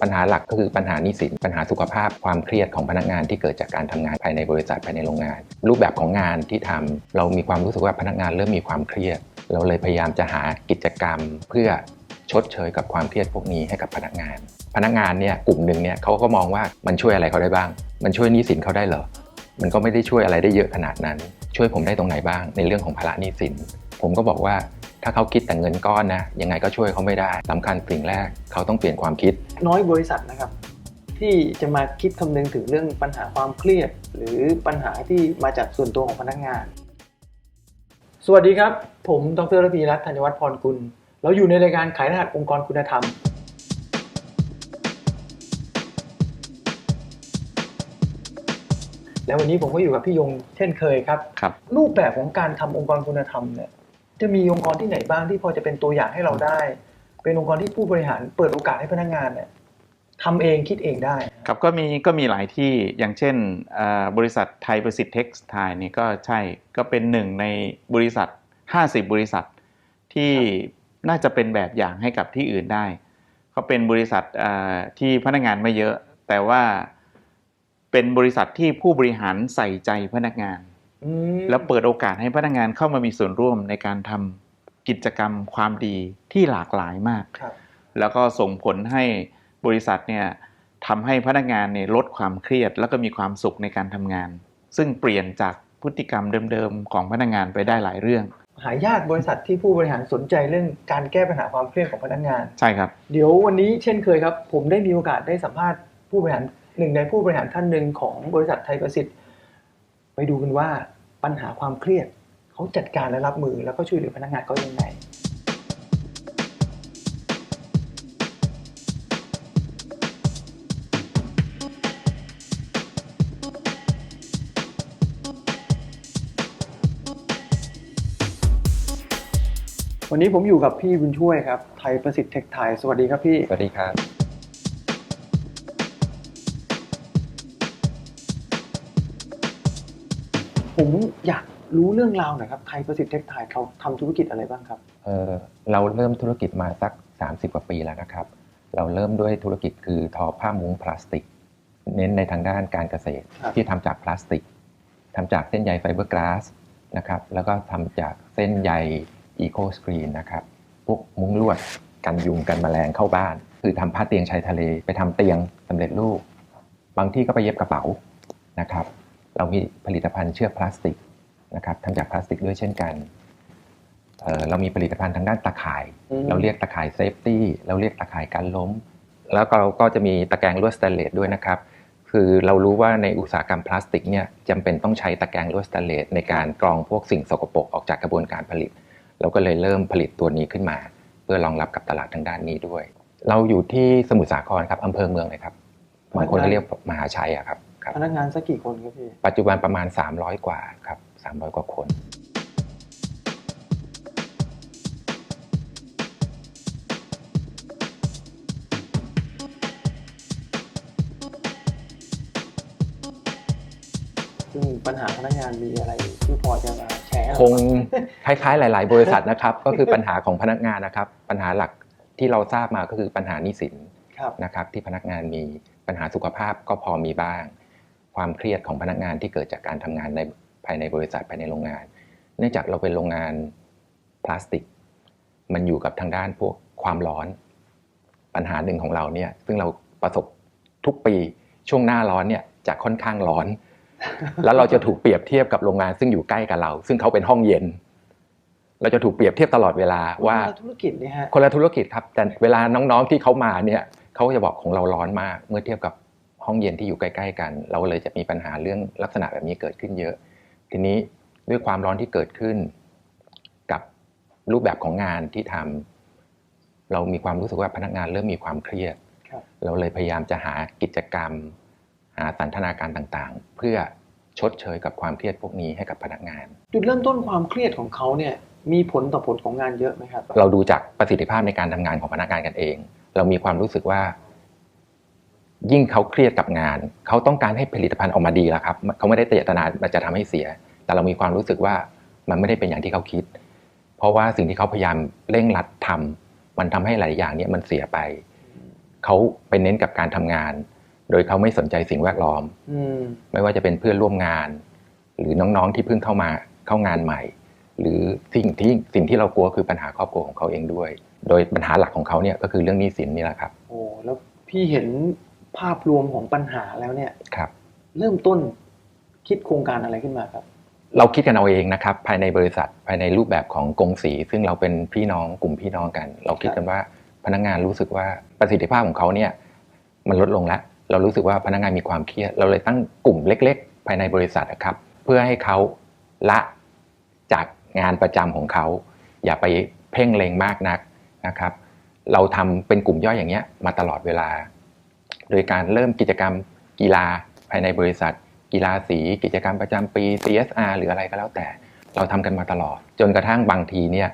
ปัญหาหลักก็คือปัญหาหนี้สินปัญหาสุขภาพความเครียดของพนักงานที่เกิดจากการทำงานภายในบริษัทภายในโรงงาน รูปแบบของงานที่ทำเรามีความรู้สึกว่าพนักงานเริ่มมีความเครียด เราเลยพยายามจะหากิจกรรมเพื่อชดเชยกับความเครียดพวกนี้ให้กับพนักงาน พนักงานเนี่ยกลุ่มหนึ่งเนี่ยเขาก็มองว่ามันช่วยอะไรเขาได้บ้าง มันช่วยหนี้สินเขาได้เหรอมันก็ไม่ได้ช่วยอะไรได้เยอะขนาดนั้น ช่วยผมได้ตรงไหนบ้างในเรื่องของภาระหนี้สินผมก็บอกว่า ถ้าเขาคิดแต่เงินก้อนนะยังไงก็ช่วยเขาไม่ได้สำคัญสิ่งแรกเขาต้องเปลี่ยนความคิด น้อยบริษัทนะครับ ที่จะมาคิดคำนึงถึงเรื่องปัญหาความเครียด หรือปัญหาที่มาจากส่วนตัวของพนักงาน สวัสดีครับ ผมดรระพีรัตน์ธัญวัฒน์พรกุล เราอยู่ในรายการขายรหัสองค์กรคุณธรรมแล้ววันนี้ผมก็อยู่กับพี่ยงเช่นเคยครับครับรูปแบบของการทำองค์กรคุณธรรมเนี่ย จะมีองค์กรที่ไหนบ้างที่พอจะเป็นตัวอย่างให้เราได้ เป็นองค์กรที่ผู้บริหารเปิดโอกาสให้พนักงานเนี่ยทำเองคิดเองได้ครับก็มีก็มีหลายที่อย่างเช่นบริษัทไทยประสิทธิ์เท็กซ์ไทยนี่ก็ใช่ก็เป็นหนึ่งในบริษัท 50 บริษัทที่น่าจะเป็นแบบอย่างให้กับที่อื่นได้เขาเป็นบริษัทที่พนักงานไม่เยอะ แต่ว่าเป็นบริษัทที่ผู้บริหารใส่ใจพนักงาน แล้วเปิดโอกาสให้พนักงานเข้ามามีส่วนร่วมในการทำกิจกรรมความดีที่หลากหลายมากครับแล้วก็ส่งผลให้บริษัทเนี่ยทำให้พนักงานเนี่ยลดความเครียด แล้วก็มีความสุขในการทำงาน ซึ่งเปลี่ยนจากพฤติกรรมเดิมๆของพนักงานไปได้หลายเรื่อง หายากบริษัทที่ผู้บริหารสนใจเรื่องการแก้ปัญหาความเครียดของพนักงาน ใช่ครับ เดี๋ยววันนี้เช่นเคยครับ ผมได้มีโอกาสได้สัมภาษณ์ผู้บริหารหนึ่งในผู้บริหารท่านหนึ่งของบริษัทไทยประสิทธิ์ ไปดูกันว่าปัญหาความเครียดเขาจัดการและรับมือ แล้วก็ช่วยเหลือพนักงานเขายังไงวันนี้ผมอยู่กับพี่บุญช่วยครับ ไทยประสิทธิ์เทคไทย สวัสดีครับพี่ สวัสดีครับ ผมอยากรู้เรื่องราวหน่อยครับไทยประสิทธิ์เทคไทยเขาทำธุรกิจอะไรบ้างครับเอ่อเราเริ่มธุรกิจมาสัก 30 กว่าปีแล้วนะครับ เราเริ่มด้วยธุรกิจคือทอผ้ามุ้งพลาสติก เน้นในทางด้านการเกษตรครับที่ทำจากพลาสติกทำจากเส้นใยไฟเบอร์กลาสนะครับแล้วก็ทำจากเส้นใยอีโคสกรีนนะครับพวกมุ้งลวดกันยุงกันแมลงเข้าบ้าน คือทำผ้าเตียงชายทะเล ไปทำเตียงสำเร็จรูป บางที่ก็ไปเย็บกระเป๋านะครับ เรามีผลิตภัณฑ์เชือกพลาสติกนะครับทำจากพลาสติกด้วยเช่นกันเอ่อเรามีผลิตภัณฑ์ทางด้านตะข่ายอืมเราเรียกตะข่ายเซฟตี้เราเรียกตะข่ายกันล้ม แล้วก็เราก็จะมีตะแกรงลวดสแตนเลสด้วยนะครับคือเรารู้ว่าในอุตสาหกรรมพลาสติกเนี่ยจำเป็นต้องใช้ตะแกรงลวดสแตนเลสในการกรองพวกสิ่งสกปรกออกจากกระบวนการผลิต เราก็เลยเริ่มผลิตตัวนี้ขึ้นมา เพื่อรองรับกับตลาดทางด้านนี้ด้วย เราอยู่ที่สมุทรสาครครับอำเภอเมืองเลยครับบางคนก็เรียกมหาชัยอะครับครับ พนักงานสักกี่คนครับพี่ปัจจุบันประมาณ 300 กว่าครับ300 กว่าคนซึ่งปัญหาพนักงานมีอะไรที่พอจะมาแชร์ให้คเรางคล้ายๆ หลาย ๆ บริษัทนะครับ ก็คือปัญหาของพนักงานนะครับ ปัญหาหลักที่เราทราบมาก็คือปัญหาหนี้สินครับนะครับ ที่พนักงานมีปัญหาสุขภาพก็พอมีบ้าง ความเครียดของพนักงานที่เกิดจากการทำงานในภายในบริษัทภายในโรงงาน เนื่องจากเราเป็นโรงงานพลาสติก มันอยู่กับทางด้านพวกความร้อน ปัญหาหนึ่งของเราเนี่ยซึ่งเราประสบทุกปีช่วงหน้าร้อนเนี่ยจะค่อนข้างร้อน แล้วเราจะถูกเปรียบเทียบกับโรงงานซึ่งอยู่ใกล้กับเรา ซึ่งเขาเป็นห้องเย็น เราจะถูกเปรียบเทียบตลอดเวลาว่าคนละธุรกิจเนี่ยฮะคนละธุรกิจครับแต่เวลาน้องๆที่เขามาเนี่ยเขาก็จะบอกของเราร้อนมากเมื่อเทียบกับ ห้องเย็นที่อยู่ใกล้ๆกัน เราเลยจะมีปัญหาเรื่องลักษณะแบบนี้เกิดขึ้นเยอะ ทีนี้ด้วยความร้อนที่เกิดขึ้น กับรูปแบบของงานที่ทำเรามีความรู้สึกว่าพนักงานเริ่มมีความเครียดครับเราเลยพยายามจะหากิจกรรม หาสันทนาการต่างๆ เพื่อชดเชยกับความเครียดพวกนี้ให้กับพนักงาน จุดเริ่มต้นความเครียดของเขาเนี่ยมีผลต่อผลของงานเยอะไหมครับ เราดูจากประสิทธิภาพในการทำงานของพนักงานกันเอง เรามีความรู้สึกว่า ยิ่งเขาเครียดกับงาน เขาต้องการให้ผลิตภัณฑ์ออกมาดีแล้วครับเขาไม่ได้เจตนามันจะทำให้เสีย แต่เรามีความรู้สึกว่ามันไม่ได้เป็นอย่างที่เขาคิด เพราะว่าสิ่งที่เขาพยายามเร่งรัดทำมันทำให้หลายอย่างเนี่ยมันเสียไป เขาไปเน้นกับการทำงาน โดยเขาไม่สนใจสิ่งแวดล้อมอืมไม่ว่าจะเป็นเพื่อนร่วมงาน หรือน้องๆที่เพิ่งเข้ามาเข้างานใหม่ หรือสิ่งที่สิ่งที่เรากลัวคือปัญหาครอบครัวของเขาเองด้วย โดยปัญหาหลักของเขาเนี่ยก็คือเรื่องหนี้สินนี่แหละครับ โอ้แล้วพี่เห็น ภาพรวมของปัญหาแล้วเนี่ยครับ เริ่มต้นคิดโครงการอะไรขึ้นมาครับ เราคิดกันเอาเองนะครับ ภายในบริษัทภายในรูปแบบของกงสี ซึ่งเราเป็นพี่น้องกลุ่มพี่น้องกัน เราคิดกันว่าพนักงานรู้สึกว่าประสิทธิภาพของเขาเนี่ยมันลดลงแล้ว เรารู้สึกว่าพนักงานมีความเครียด เราเลยตั้งกลุ่มเล็ก ๆ ภายในบริษัทนะครับ เพื่อให้เขาละจากงานประจำของเขา อย่าไปเพ่งเล็งมากนักนะครับ เราทำเป็นกลุ่มย่อยอย่างเงี้ยมาตลอดเวลา โดยการเริ่มกิจกรรมกีฬาภายในบริษัท กีฬาสี กิจกรรมประจำปี CSR หรืออะไรก็แล้วแต่ เราทำกันมาตลอด จนกระทั่งบางทีเนี่ย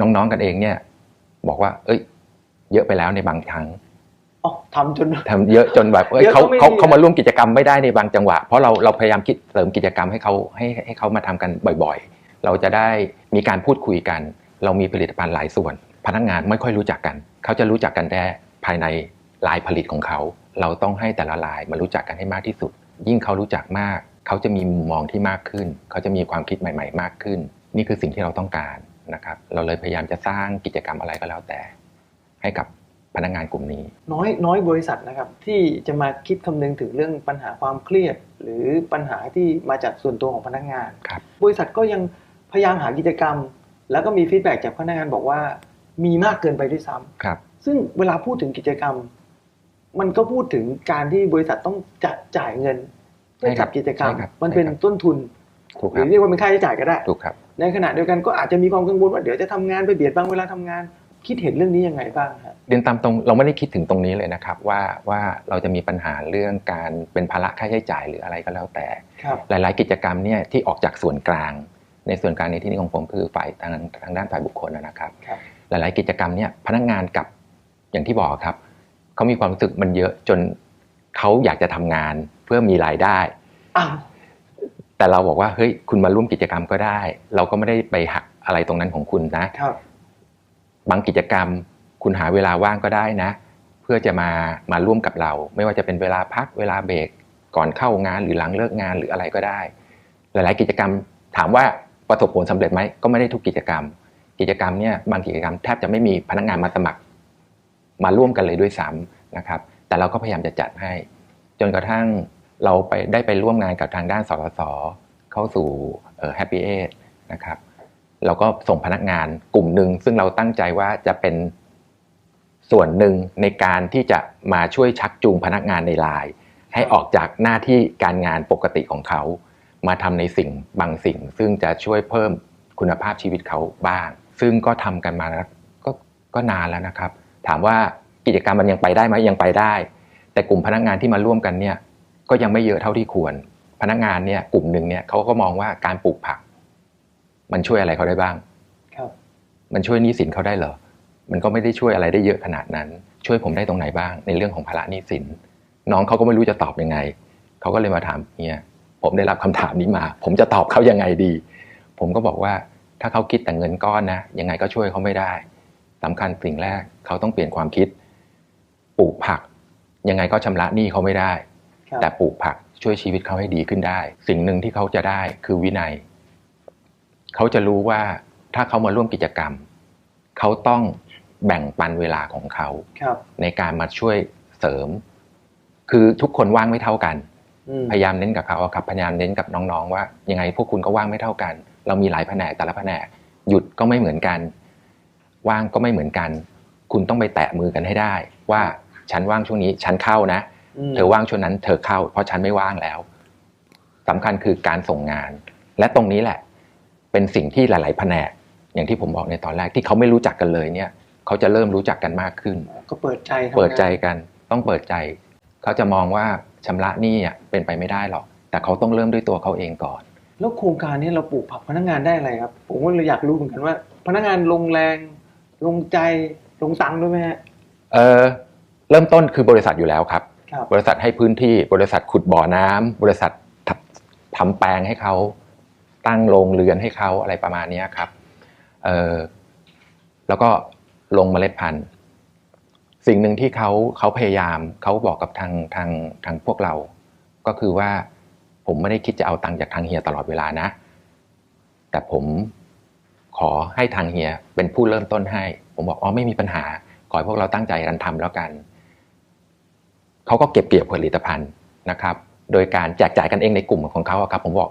น้องๆกันเองเนี่ย บอกว่า เอ้ย เยอะไปแล้วในบางครั้งอ๋อทำจนทำเยอะจนแบบเอ้ยเยอะก็เขาไม่เขาดีเขามาร่วมกิจกรรมไม่ได้ในบางจังหวะ เพราะเราเราพยายามคิดเสริมกิจกรรมให้เขาให้ให้เขามาทำกันบ่อยๆ เราจะได้มีการพูดคุยกัน เรามีผลิตภัณฑ์หลายส่วน พนักงานไม่ค่อยรู้จักกัน เขาจะรู้จักกันแต่ภายใน ลายผลิตของเขา เราต้องให้แต่ละลายมารู้จักกันให้มากที่สุด ยิ่งเขารู้จักมาก เขาจะมีมุมมองที่มากขึ้น เขาจะมีความคิดใหม่ ๆ มากขึ้น นี่คือสิ่งที่เราต้องการนะครับ เราเลยพยายามจะสร้างกิจกรรมอะไรก็แล้วแต่ ให้กับพนักงานกลุ่มนี้ น้อยน้อยบริษัทนะครับ ที่จะมาคิดคำนึงถึงเรื่องปัญหาความเครียด หรือปัญหาที่มาจากส่วนตัวของพนักงานครับบริษัทก็ยังพยายามหากิจกรรม แล้วก็มีฟีดแบ็กจากพนักงานบอกว่ามีมากเกินไปด้วยซ้ำครับ ซึ่งเวลาพูดถึงกิจกรรม มันก็พูดถึงการที่บริษัทต้องจัดจ่ายเงินเพื่อใช่ครัจับดกิจกรรมใช่ครับมันเป็นใช่ครับต้นทุนถูกหครืรับอเรียกว่าเป็นค่าใช้จ่ายก็ได้ถูกครับในขณะเดียวกันก็อาจจะมีความกังวลว่าเดี๋ยวจะทำงานไปเบียดบังเวลาทำงาน คิดเห็นเรื่องนี้ยังไงบ้างฮะเรียนตามตรงเราไม่ได้คิดถึงตรงนี้เลยนะครับ ว่าว่าเราจะมีปัญหาเรื่องการเป็นภาระค่าใช้จ่ายหรืออะไรก็แล้วแต่ครับหลาย ๆ กิจกรรมเนี่ยที่ออกจากส่วนกลาง ในส่วนกลางในที่นี้ของผมคือฝ่ายทางทางด้านฝ่ายบุคคลนะครับครับหลาย ๆ กิจกรรมเนี่ยพนักงานกับอย่างที่บอกครับ เขามีความรู้สึกมันเยอะจนเขาอยากจะทำงานเพื่อมีรายได้ อ้าว แต่เราบอกว่าเฮ้ยคุณมาร่วมกิจกรรมก็ได้ เราก็ไม่ได้ไปหักอะไรตรงนั้นของคุณนะ ครับ บางกิจกรรมคุณหาเวลาว่างก็ได้นะ เพื่อจะมามาร่วมกับเรา ไม่ว่าจะเป็นเวลาพักเวลาเบรกก่อนเข้างานหรือหลังเลิกงานหรืออะไรก็ได้ หลาย ๆ กิจกรรมถามว่าประสบผลสำเร็จไหมก็ไม่ได้ทุกกิจกรรม กิจกรรมเนี่ยบางกิจกรรมแทบจะไม่มีพนักงานมาสมัคร มาร่วมกันเลยด้วยซ้ำนะครับ แต่เราก็พยายามจะจัดให้ จนกระทั่งเราไปได้ไปร่วมงานกับทางด้านสสสเข้าสู่แฮปปี้เอทนะครับเราก็ส่งพนักงานกลุ่มหนึ่งซึ่งเราตั้งใจว่าจะเป็นส่วนหนึ่งในการที่จะมาช่วยชักจูงพนักงานในไลน์ให้ออกจากหน้าที่การงานปกติของเขา มาทำในสิ่งบางสิ่ง ซึ่งจะช่วยเพิ่มคุณภาพชีวิตเขาบ้าง ซึ่งก็ทำกันมาแล้วก็ก็นานแล้วนะครับ ถามว่ากิจกรรมมันยังไปได้ไหมยังไปได้ แต่กลุ่มพนักงานที่มาร่วมกันเนี่ยก็ยังไม่เยอะเท่าที่ควร พนักงานเนี่ยกลุ่มหนึ่งเนี่ยเขาก็มองว่าการปลูกผัก มันช่วยอะไรเขาได้บ้างครับมันช่วยหนี้สินเขาได้เหรอ มันก็ไม่ได้ช่วยอะไรได้เยอะขนาดนั้น ช่วยผมได้ตรงไหนบ้าง ในเรื่องของภาระหนี้สิน น้องเขาก็ไม่รู้จะตอบยังไง เขาก็เลยมาถามเนี่ยผมได้รับคำถามนี้มา ผมจะตอบเขายังไงดี ผมก็บอกว่าถ้าเขาคิดแต่เงินก้อนนะ ยังไงก็ช่วยเขาไม่ได้ สำคัญสิ่งแรกเขาต้องเปลี่ยนความคิด ปลูกผัก ยังไงก็ชำระหนี้เขาไม่ได้ครับแต่ปลูกผักช่วยชีวิตเขาให้ดีขึ้นได้ สิ่งหนึ่งที่เขาจะได้คือวินัย เขาจะรู้ว่าถ้าเขามาร่วมกิจกรรม เขาต้องแบ่งปันเวลาของเขาครับในการมาช่วยเสริม คือทุกคนว่างไม่เท่ากันอืมพยายามเน้นกับเขาอะครับพยายามเน้นกับน้องๆ ว่า ยังไงพวกคุณก็ว่างไม่เท่ากัน เรามีหลายแผนกแต่ละแผนกหยุดก็ไม่เหมือนกัน ว่างก็ไม่เหมือนกัน คุณต้องไปแตะมือกันให้ได้ ว่าฉันว่างช่วงนี้ ฉันเข้านะมเธอว่างช่วงนั้น เธอเข้า เพราะฉันไม่ว่างแล้วสำคัญคือการส่งงาน และตรงนี้แหละ เป็นสิ่งที่หลาย ๆ แผนก อย่างที่ผมบอกในตอนแรกที่เขาไม่รู้จักกันเลยเนี่ยเขาจะเริ่มรู้จักกันมากขึ้น ก็เปิดใจทำงานเปิดใจกัน ต้องเปิดใจ เขาจะมองว่าชำระหนี้อะเป็นไปไม่ได้หรอก แต่เขาต้องเริ่มด้วยตัวเขาเองก่อนแล้วโครงการนี้เราปลูกผักพนักงานได้อะไรครับ ผมก็เลยอยากรู้เหมือนกันว่า พนักงานลงแรง ลงใจลงตังค์ด้วยไหมฮะ เออเริ่มต้นคือบริษัทอยู่แล้วครับ ครับ บริษัทให้พื้นที่บริษัทขุดบ่อน้ำบริษัททำทำแปลงให้เขา ตั้งโรงเรือนให้เขาอะไรประมาณเนี้ยครับเออแล้วก็ลงเมล็ดพันธุ์ สิ่งหนึ่งที่เขาเขาพยายามเขาบอกกับทางทางทางพวกเรา ก็คือว่าผมไม่ได้คิดจะเอาตังค์จากทางเฮียตลอดเวลานะ แต่ผม ขอให้ทางเฮียเป็นผู้เริ่มต้นให้ ผมบอกอ๋อไม่มีปัญหา ขอให้พวกเราตั้งใจกันทำแล้วกัน เขาก็เก็บเกี่ยวผลิตภัณฑ์นะครับ โดยการแจกจ่ายกันเองในกลุ่มของเขาอะครับ ผมบอก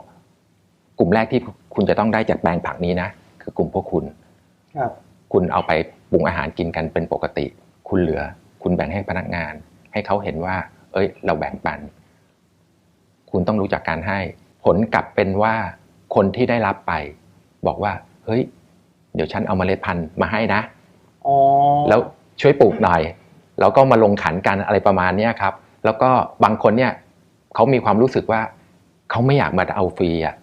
กลุ่มแรกที่คุณจะต้องได้จากแปลงผักนี้นะ คือกลุ่มพวกคุณครับ คุณเอาไปปรุงอาหารกินกันเป็นปกติ คุณเหลือ คุณแบ่งให้พนักงาน ให้เขาเห็นว่า เอ้ย เราแบ่งปัน คุณต้องรู้จักการให้ ผลกลับเป็นว่าคนที่ได้รับไป บอกว่า เฮ้ย เดี๋ยวฉันเอาเมล็ดพันธุ์มาให้นะอ๋อแล้วช่วยปลูกหน่อยแล้วก็มาลงขันกันอะไรประมาณเนี้ยครับ แล้วก็บางคนเนี่ยเขามีความรู้สึกว่าเขาไม่อยากมาเอาฟรีอะ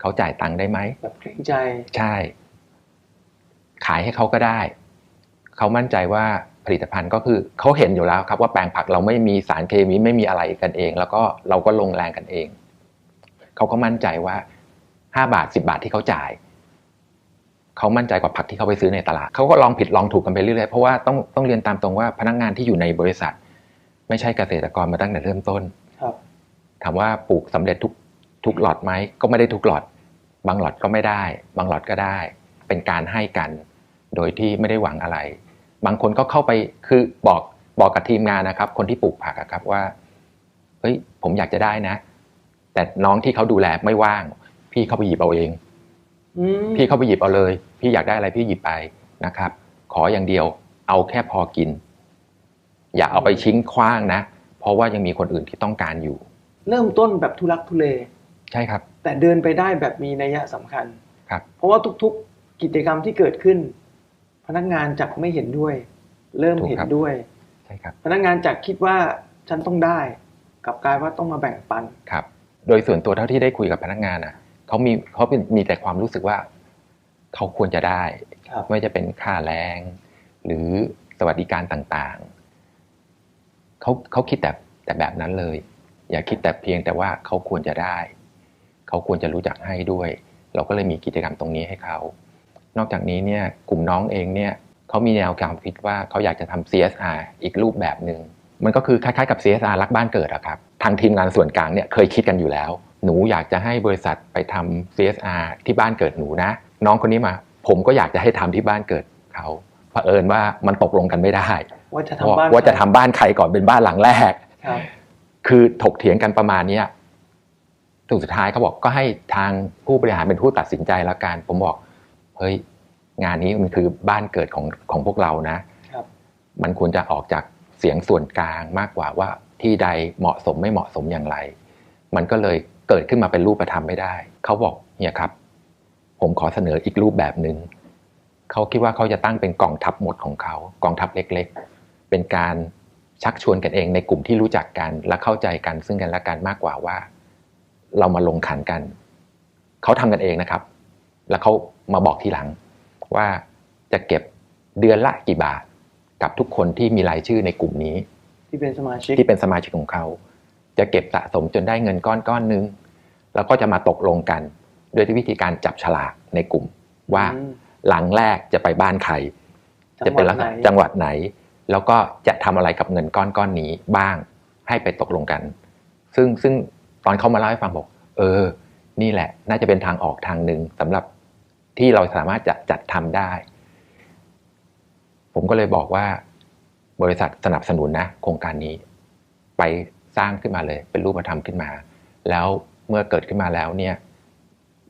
เขาจ่ายตังค์ได้ไหมแบบเกรงใจใช่ ขายให้เขาก็ได้เขามั่นใจว่าผลิตภัณฑ์ก็คือเขาเห็นอยู่แล้วครับว่าแปลงผักเราไม่มีสารเคมีไม่มีอะไรกันเอง แล้วก็เราก็ลงแรงกันเองเขาก็มั่นใจว่าห้าบาทสิบาทที่เขาจ่าย เขามั่นใจกว่าผักที่เขาไปซื้อในตลาดเขาก็ลองผิดลองถูกกันไปเรื่อยๆเพราะว่าต้องต้องเรียนตามตรงว่าพนักงานที่อยู่ในบริษัท ไม่ใช่เกษตรกรมาตั้งแต่เริ่มต้นครับถามว่าปลูกสำเร็จทุกทุกหลอดไหมก็ไม่ได้ทุกหลอด บางหลอดก็ไม่ได้ บางหลอดก็ได้ เป็นการให้กัน โดยที่ไม่ได้หวังอะไร บางคนก็เข้าไปคือบอกบอกกับทีมงานนะครับ คนที่ปลูกผักอะครับว่าเฮ้ยผมอยากจะได้นะ แต่น้องที่เขาดูแลไม่ว่าง พี่เข้าไปหยิบเอาเองอืม พี่เข้าไปหยิบเอาเลย พี่อยากได้อะไรพี่หยิบไปนะครับ ขออย่างเดียว เอาแค่พอกิน อย่าเอาไปชิ้งคว้างนะ เพราะว่ายังมีคนอื่นที่ต้องการอยู่ เริ่มต้นแบบทุลักทุเล ใช่ครับ แต่เดินไปได้แบบมีนัยสำคัญครับ เพราะว่าทุกๆกิจกรรมที่เกิดขึ้น พนักงานจากไม่เห็นด้วย เริ่มเห็นด้วยใช่ครับ พนักงานจากคิดว่าฉันต้องได้กลับกลายว่าต้องมาแบ่งปันครับ โดยส่วนตัวเท่าที่ได้คุยกับพนักงานอะ เขามีเขาเป็นมีแต่ความรู้สึกว่าเขาควรจะได้ครับไม่ว่าจะเป็นค่าแรง หรือสวัสดิการต่างๆเขาเขาคิดแต่แต่แบบนั้นเลย อย่าคิดแต่เพียงแต่ว่าเขาควรจะได้ เขาควรจะรู้จักให้ด้วย เราก็เลยมีกิจกรรมตรงนี้ให้เขา นอกจากนี้เนี่ยกลุ่มน้องเองเนี่ยเขามีแนวการคิดว่าเขาอยากจะทำ CSR อีกรูปแบบหนึ่งมันก็คือคล้ายๆกับ CSR รักบ้านเกิดอะครับ ทางทีมงานส่วนกลางเนี่ยเคยคิดกันอยู่แล้ว หนูอยากจะให้บริษัทไปทำ CSR ที่บ้านเกิดหนูนะ น้องคนนี้มา ผมก็อยากจะให้ทำที่บ้านเกิดเขาเผอิญว่ามันตกลงกันไม่ได้ ว่าจะทำบ้านว่าจะทำบ้านใครก่อนเป็นบ้านหลังแรกครับคือถกเถียงกันประมาณเนี้ยสุดท้ายเขาบอกก็ให้ทางผู้บริหารเป็นผู้ตัดสินใจแล้วกัน ผมบอกเฮ้ยงานนี้มันคือบ้านเกิดของของพวกเรานะครับมันควรจะออกจากเสียงส่วนกลางมากกว่าว่าที่ใดเหมาะสมไม่เหมาะสมอย่างไร มันก็เลย เกิดขึ้นมาเป็นรูปธรรมไม่ได้ เขาบอกเนี่ยครับ ผมขอเสนออีกรูปแบบหนึ่งเขาคิดว่าเขาจะตั้งเป็นกองทัพหมดของเขากองทัพเล็กๆ เป็นการชักชวนกันเองในกลุ่มที่รู้จักกันและเข้าใจกันซึ่งกันและกันมากกว่าว่า เรามาลงขันกัน เขาทำกันเองนะครับ แล้วเขามาบอกทีหลัง ว่าจะเก็บเดือนละกี่บาทกับทุกคนที่มีรายชื่อในกลุ่มนี้ ที่เป็นสมาชิกที่เป็นสมาชิกของเขา จะเก็บสะสมจนได้เงินก้อนก้อนหนึง แล้วก็จะมาตกลงกันโดยวิธีการจับฉลากในกลุ่ม ว่าอืมหลังแรกจะไปบ้านใครจัจะงหเป็วันดลักษไหนณะจังหวัดไหน แล้วก็จะทำอะไรกับเงินก้อนก้อนนี้บ้างให้ไปตกลงกัน ซึ่งซึ่งตอนเขามาเล่าให้ฟังบอก เออ นี่แหละ น่าจะเป็นทางออกทางหนึ่งสำหรับที่เราสามารถจะจัดทำได้ ผมก็เลยบอกว่า บริษัทสนับสนุนนะ โครงการนี้ไป สร้างขึ้นมาเลย เป็นรูปธรรมขึ้นมา แล้วเมื่อเกิดขึ้นมาแล้วเนี่ย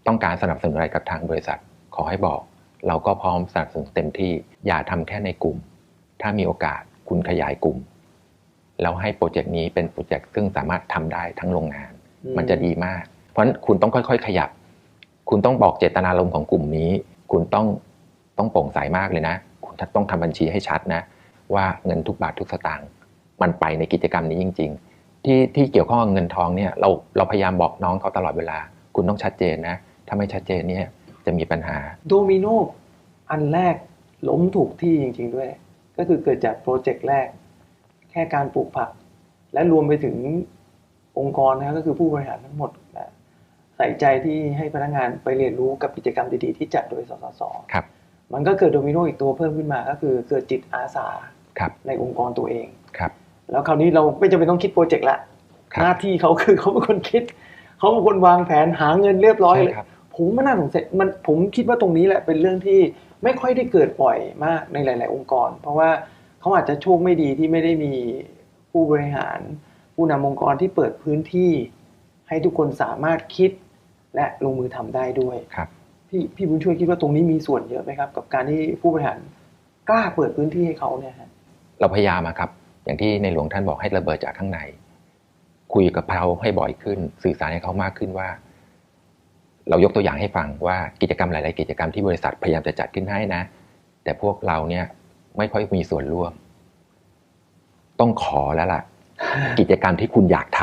ต้องการสนับสนุนอะไรกับทางบริษัทขอให้บอก เราก็พร้อมสนับสนุนเต็มที่อย่าทำแค่ในกลุ่ม ถ้ามีโอกาสคุณขยายกลุ่มแล้วให้โปรเจกต์นี้เป็นโปรเจกต์ซึ่งสามารถทำได้ทั้งโรงงานอืมมันจะดีมาก เพราะฉะนั้นคุณต้องค่อย ๆ ขยับ คุณต้องบอกเจตนารมณ์ของกลุ่มนี้ คุณต้องต้องโปร่งใสมากเลยนะ คุณต้องทำบัญชีให้ชัดนะ ว่าเงินทุกบาททุกสตางค์มันไปในกิจกรรมนี้จริง ๆ ที่ที่เกี่ยวข้องกับเงินทองเนี่ยเราเราพยายามบอกน้องเขาตลอดเวลา คุณต้องชัดเจนนะ ถ้าไม่ชัดเจนเนี่ยจะมีปัญหา โดมิโนอันแรกล้มถูกที่จริง ๆ ด้วย ก็คือเกิดจากโปรเจกต์แรก แค่การปลูกผัก และรวมไปถึงองค์กรนะครับก็คือผู้บริหารทั้งหมดนะใส่ใจที่ให้พนักงานไปเรียนรู้กับกิจกรรมดีๆที่จัดโดยสสสครับมันก็เกิดโดมิโนอีกตัวเพิ่มขึ้นมาก็คือเกิดจิตอาสาครับในองค์กรตัวเองครับ แล้วคราวนี้เราไม่จำเป็นต้องคิดโปรเจกต์ละครับหน้าที่เขาคือเขาเป็นคนคิดเขาเป็นคนวางแผนหาเงินเรียบร้อยใช่เลยครับผมไม่น่าสงสัยมันผมคิดว่าตรงนี้แหละเป็นเรื่องที่ไม่ค่อยได้เกิดบ่อยมากในหลาย ๆ องค์กร เพราะว่าเขาอาจจะโชคไม่ดีที่ไม่ได้มีผู้บริหาร ผู้นำองค์กรที่เปิดพื้นที่ ให้ทุกคนสามารถคิดและลงมือทำได้ด้วยครับพี่พี่บุญช่วยคิดว่าตรงนี้มีส่วนเยอะไหมครับ กับการที่ผู้บริหารกล้าเปิดพื้นที่ให้เขาเนี่ยฮะเราพยายามอะครับ อย่างที่ในหลวงท่านบอกให้ระเบิดจากข้างใน คุยกับเขาให้บ่อยขึ้น สื่อสารให้เขามากขึ้นว่า เรายกตัวอย่างให้ฟังว่ากิจกรรมหลาย ๆ กิจกรรมที่บริษัทพยายามจะจัดขึ้นให้นะ แต่พวกเราเนี่ยไม่ค่อยมีส่วนร่วม ต้องขอแล้วล่ะ กิจกรรมที่คุณอยากท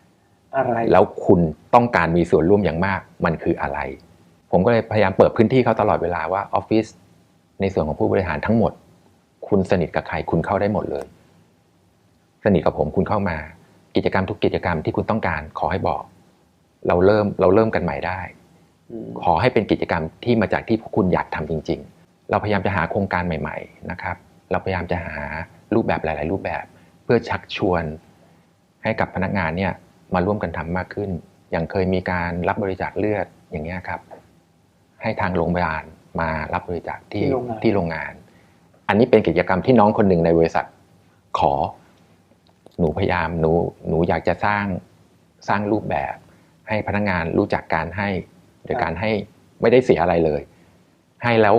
ำอะไร แล้วคุณต้องการมีส่วนร่วมอย่างมาก มันคืออะไร ผมก็เลยพยายามเปิดพื้นที่เขาตลอดเวลาว่าออฟฟิศในส่วนของผู้บริหารทั้งหมด คุณสนิทกับใครคุณเข้าได้หมดเลย สนิทกับผมคุณเข้ามา กิจกรรมทุกกิจกรรมที่คุณต้องการขอให้บอก เราเริ่มเราเริ่มกันใหม่ได้อืมขอให้เป็นกิจกรรมที่มาจากที่พวกคุณอยากทำจริง ๆ เราพยายามจะหาโครงการใหม่ ๆ นะครับ เราพยายามจะหารูปแบบหลาย ๆ รูปแบบ เพื่อชักชวน ให้กับพนักงานเนี่ยมาร่วมกันทำมากขึ้น อย่างเคยมีการรับบริจาคเลือดอย่างเงี้ยครับ ให้ทางโรงพยาบาลมารับบริจาคที่ที่โรงงานที่โรงงานอันนี้เป็นกิจกรรมที่น้องคนหนึ่งในบริษัทขอ หนูพยายามหนูหนูอยากจะสร้างสร้างรูปแบบ ให้พนักงานรู้จักการให้ โดยการให้ไม่ได้เสียอะไรเลย ให้แล้ว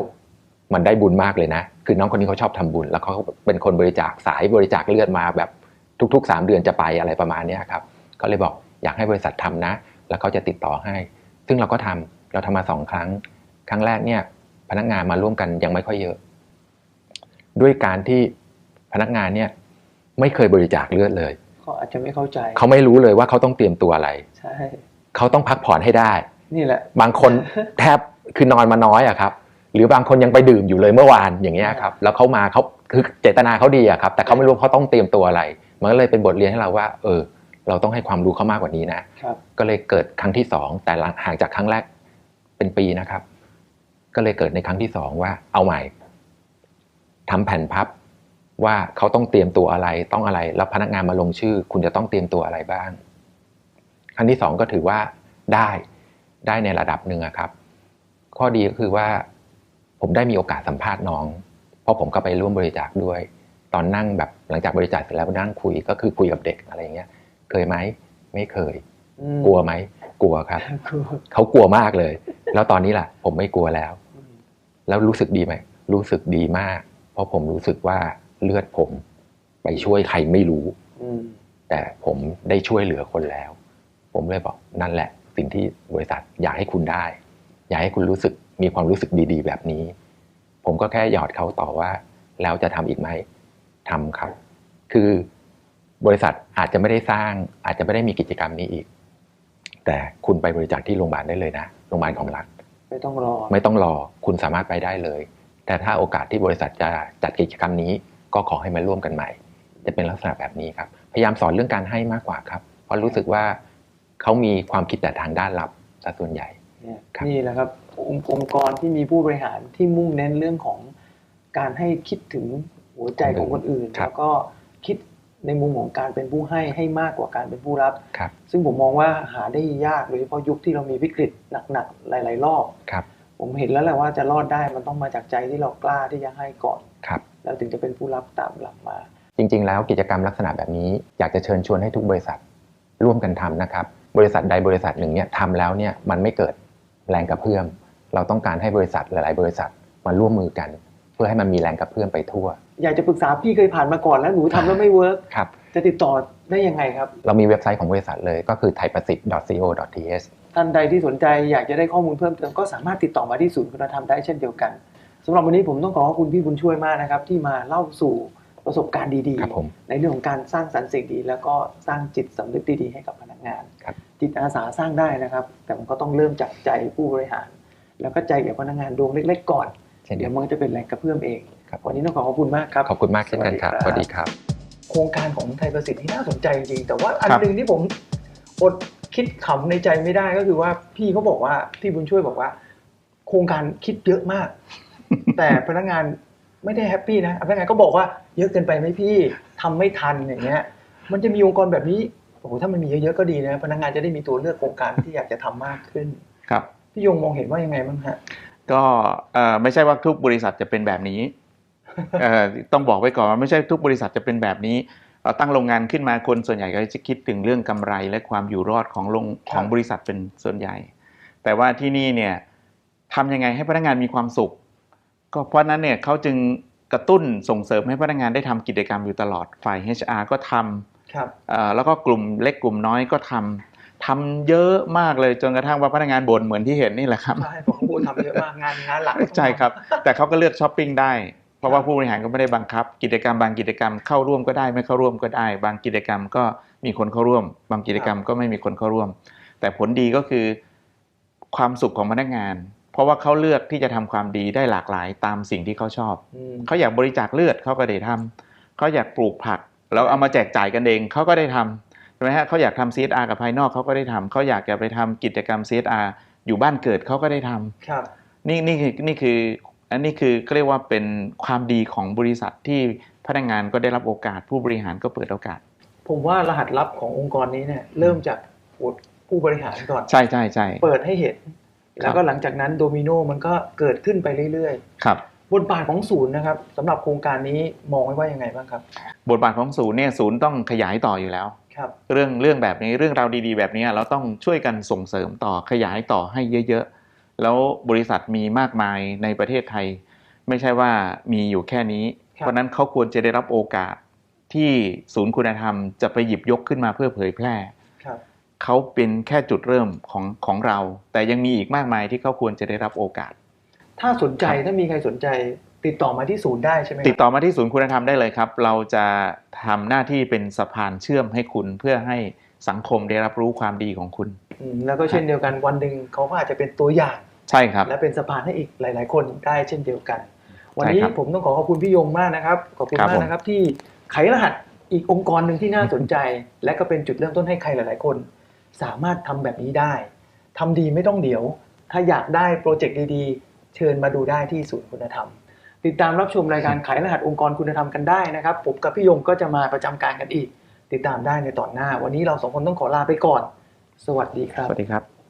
มันได้บุญมากเลยนะ คือน้องคนนี้เขาชอบทำบุญ แล้วเขาเป็นคนบริจาคสายบริจาคเลือดมาแบบทุกๆ 3 เดือนจะไปอะไรประมาณนี้ครับก็เลยบอกอยากให้บริษัททำนะ แล้วเขาจะติดต่อให้ ซึ่งเราก็ทำเราทำมาสองครั้ง ครั้งแรกเนี่ยพนักงานมาร่วมกันยังไม่ค่อยเยอะ ด้วยการที่พนักงานเนี่ย ไม่เคยบริจาคเลือดเลยเขาอาจจะไม่เข้าใจ เขาไม่รู้เลยว่าเขาต้องเตรียมตัวอะไรใช่เขาต้องพักผ่อนให้ได้ นี่แหละ บางคนแทบคือนอนมาน้อยอะครับ หรือบางคนยังไปดื่มอยู่เลยเมื่อวานอย่างเงี้ยครับ แล้วเขามาเขาคือเจตนาเขาดีอะครับ แต่เขาไม่รู้เขาต้องเตรียมตัวอะไร มันก็เลยเป็นบทเรียนให้เราว่า เออ เราต้องให้ความรู้เขามากกว่านี้นะครับก็เลยเกิดครั้งที่สองแต่หลังห่างจากครั้งแรกเป็นปีนะครับ ก็เลยเกิดในครั้งที่สองว่า เอาใหม่ทำแผ่นพับ ว่าเขาต้องเตรียมตัวอะไรต้องอะไรแล้วพนักงานมาลงชื่อ คุณจะต้องเตรียมตัวอะไรบ้างครั้งที่สองก็ถือว่าได้ได้ในระดับหนึ่งอะครับ ข้อดีก็คือว่า ผมได้มีโอกาสสัมภาษณ์น้อง เพราะผมก็ไปร่วมบริจาคด้วย ตอนนั่งแบบหลังจากบริจาคเสร็จแล้วนั่งคุยก็คือคุยกับเด็กอะไรอย่างเงี้ย เคยไหมไม่เคยอืมกลัวไหมกลัวครับกลัวเขากลัวมากเลย แล้วตอนนี้ล่ะ ผมไม่กลัวแล้วอืมแล้วรู้สึกดีไหมรู้สึกดีมาก เพราะผมรู้สึกว่า เลือดผม ไปช่วยใครไม่รู้อืมแต่ผมได้ช่วยเหลือคนแล้ว ผมเลยบอกนั่นแหละ สิ่งที่บริษัทอยากให้คุณได้ อยากให้คุณรู้สึกมีความรู้สึกดี ๆ แบบนี้ ผมก็แค่หยอดเขาต่อว่า แล้วจะทำอีกไหมทำครับ คือบริษัทอาจจะไม่ได้สร้าง อาจจะไม่ได้มีกิจกรรมนี้อีก แต่คุณไปบริจาคที่โรงพยาบาลได้เลยนะโรงพยาบาลของรัฐไม่ต้องรอ ไม่ต้องรอ คุณสามารถไปได้เลย แต่ถ้าโอกาสที่บริษัทจะจัดกิจกรรมนี้ ก็ขอให้มาร่วมกันใหม่ จะเป็นลักษณะแบบนี้ครับ พยายามสอนเรื่องการให้มากกว่าครับ เพราะรู้สึกว่าเขามีความคิดแต่ทางด้านลับซะส่วนใหญ่เนี่ยครับนี่แหละครับองค์องค์กรที่มีผู้บริหารที่มุ่งเน้นเรื่องของการให้คิดถึงหัวใจของคนอื่นครับแล้วก็คิดในมุมของการเป็นผู้ให้ให้มากกว่าการเป็นผู้รับครับซึ่งผมมองว่าหาได้ยากโดยเฉพาะยุคที่เรามีวิกฤตหนักๆหลาย ๆ รอบครับ ผมเห็นแล้วแหละว่าจะรอดได้มันต้องมาจากใจที่เรากล้าที่จะให้ก่อนครับแล้วถึงจะเป็นผู้รับตามหลังมา จริง ๆ แล้วกิจกรรมลักษณะแบบนี้ อยากจะเชิญชวนให้ทุกบริษัทร่วมกันทำนะครับ บริษัทใดบริษัทหนึ่งเนี่ยทำแล้วเนี่ยมันไม่เกิดแรงกระเพื่อม เราต้องการให้บริษัทหลาย ๆ บริษัทมาร่วมมือกัน เพื่อให้มันมีแรงกระเพื่อมไปทั่ว อยากจะปรึกษาพี่เคยผ่านมาก่อนแล้วหนูทำแล้วไม่เวิร์กครับจะติดต่อได้ยังไงครับ เรามีเว็บไซต์ของบริษัทเลยก็คือ thaipacific.co.th ท่านใดที่สนใจอยากจะได้ข้อมูลเพิ่มเติมก็สามารถติดต่อมาที่ศูนย์คุณธรรมได้เช่นเดียวกันสำหรับวันนี้ผมต้องขอขอบคุณพี่บุญช่วยมากนะครับ ที่มาเล่าสู่ประสบการณ์ดีครับผมในเรื่องของการสร้างสรรค์สิ่งดี แล้วก็สร้างจิตสำนึกดีๆให้กับพนักงานครับจิตอาสาสร้างได้นะครับ แต่มันก็ต้องเริ่มจากใจผู้บริหาร แล้วก็ใจกับพนักงานดวงเล็ก ๆ ก่อนเช่นเดีเดี๋ยยววมันก็จะเป็นแรงกระเพื่อมเองครับผวัมนนี้ต้องขอขอบคุณมากครับขอบคุณมากเช่นกันครับสวัสดีครับ โครงการของไทยประสิทธิ์ที่น่าสนใจจริงๆแต่ว่าอันครับหนึ่งที่ผมอด คิดขำในใจไม่ได้ก็คือว่าพี่เขาบอกว่าพี่บุญช่วยบอกว่า โครงการคิดเยอะมาก แต่พนักงานไม่ได้แฮปปี้นะพนักงานก็บอกว่าเยอะเกินไปไหมพี่ทำไม่ทันอย่างเงี้ย มันจะมีองค์กรแบบนี้โอ้โหถ้ามันมีเยอะๆก็ดีนะพนักงานจะได้มีตัวเลือกโครงการที่อยากจะทำมากขึ้นครับพี่ยงมองเห็นว่ายังไงบ้างฮะก็เอ่อไม่ใช่ว่าทุกบริษัทจะเป็นแบบนี้เอ่อต้องบอกไว้ก่อนว่าไม่ใช่ทุกบริษัทจะเป็นแบบนี้ เอ่อตั้งโรงงานขึ้นมาคนส่วนใหญ่ก็จะคิดถึงเรื่องกำไรและความอยู่รอดของโรงครับของบริษัทเป็นส่วนใหญ่ แต่ว่าที่นี่เนี่ยทำยังไงให้พนักงานมีความสุข ก็เพราะฉะนั้นเนี่ยเขาจึงกระตุ้นส่งเสริมให้พนักงานได้ทำกิจกรรมอยู่ตลอดฝ่าย HR ก็ทำครับเอ่อแล้วก็กลุ่มเล็กกลุ่มน้อยก็ทำทำเยอะมากเลยจนกระทั่งว่าพนักงานบ่นเหมือนที่เห็นนี่แหละครับใช่ผมพูดทำเยอะมากงานงานหลักใช่ครับ แต่เขาก็เลือกช้อปปิ้งได้ เพราะว่าผู้บริหารก็ไม่ได้บังคับ กิจกรรมบางกิจกรรมเข้าร่วมก็ได้ไม่เข้าร่วมก็ได้ บางกิจกรรมก็มีคนเข้าร่วม บางกิจกรรมก็ไม่มีคนเข้าร่วม แต่ผลดีก็คือความสุขของพนักงาน เพราะว่าเขาเลือกที่จะทำความดีได้หลากหลายตามสิ่งที่เขาชอบอืมเขาอยากบริจาคเลือดเขาก็ได้ทำเขาอยากปลูกผักแล้วเอามาแจกจ่ายกันเองเขาก็ได้ทำใช่ไหมฮะเขาอยากทำ CSR กับภายนอกเขาก็ได้ทำเขาอยากจะไปทำกิจกรรม CSR อยู่บ้านเกิดเขาก็ได้ทำครับนี่นี่คือนี่คือ อันนี้คือก็เรียกว่าเป็นความดีของบริษัทที่พนักงานก็ได้รับโอกาส ผู้บริหารก็เปิดโอกาส ผมว่ารหัสลับขององค์กรนี้เนี่ยเริ่มจากผู้บริหารก่อนใช่ใช่ใช่เปิดให้เห็นครับแล้วก็หลังจากนั้นโดมิโนมันก็เกิดขึ้นไปเรื่อยครับๆบทบาทของศูนย์นะครับสำหรับโครงการนี้มองไว้ว่ายังไงบ้างครับ บทบาทของศูนย์เนี่ยศูนย์ต้องขยายต่ออยู่แล้วครับเรื่องเรื่องแบบนี้เรื่องราวดีๆ แบบนี้เราต้องช่วยกันส่งเสริมต่อขยายต่อให้เยอะๆ แล้วบริษัทมีมากมายในประเทศไทย ไม่ใช่ว่ามีอยู่แค่นี้ครับเพราะฉะนั้นเขาควรจะได้รับโอกาสที่ศูนย์คุณธรรมจะไปหยิบยกขึ้นมาเพื่อเผยแพร่ครับเขาเป็นแค่จุดเริ่มของของเรา แต่ยังมีอีกมากมายที่เขาควรจะได้รับโอกาส ถ้าสนใจครับถ้ามีใครสนใจติดต่อมาที่ศูนย์ได้ใช่ไหมครับติดต่อมาที่ศูนย์คุณธรรมได้เลยครับ เราจะทำหน้าที่เป็นสะพานเชื่อมให้คุณเพื่อให้สังคมได้รับรู้ความดีของคุณอืมแล้วก็เช่นเดียวกันวันหนึ่งเขาก็อาจจะเป็นตัวอย่าง ใช่ครับและเป็นสะพานให้อีกหลาย ๆ คนได้เช่นเดียวกัน วันนี้ใช่ครับผมต้องขอขอบคุณพี่ยงมากนะครับ ขอบคุณครับมากผมนะครับที่ไขรหัสอีกองค์กรหนึ่งที่น่าสนใจ และก็เป็นจุดเริ่มต้นให้ใครหลาย ๆ คน สามารถทำแบบนี้ได้ทำดีไม่ต้องเดี๋ยว ถ้าอยากได้โปรเจกต์ดีๆ เชิญมาดูได้ที่ศูนย์คุณธรรม ติดตามรับชมรายการไขรหัสองค์กรคุณธรรมกันได้นะครับผมกับพี่ยงก็จะมาประจำการกันอีก ติดตามได้ในตอนหน้า วันนี้เราสองคนต้องขอลาไปก่อน สวัสดีครับสวัสดีครับ